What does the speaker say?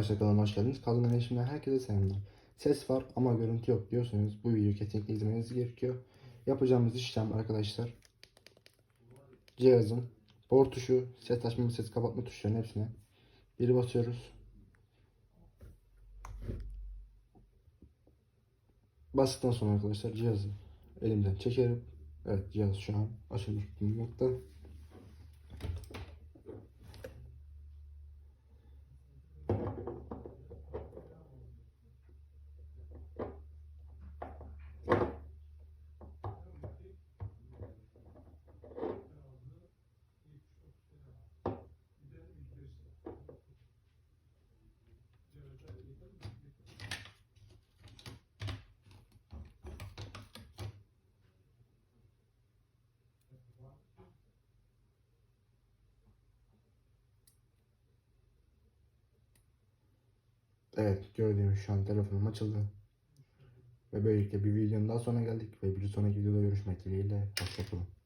Arkadaşlar kanalıma hoş geldiniz. Kalın Enerjim'den herkese selamlar. Ses var ama görüntü yok diyorsanız bu videoyu kesinlikle izlemeniz gerekiyor. Yapacağımız işlem arkadaşlar cihazın port tuşu, ses açma ve ses kapatma tuşlarının hepsine bir basıyoruz. Bastıktan sonra arkadaşlar cihazı elimden çekerim. Evet cihaz şu an açılmış bulunmakta. Evet gördüğünüz şu an telefonum açıldı. Ve böylelikle bir videonun daha sonuna geldik ve bir sonraki videoda görüşmek dileğiyle. Hoşçakalın.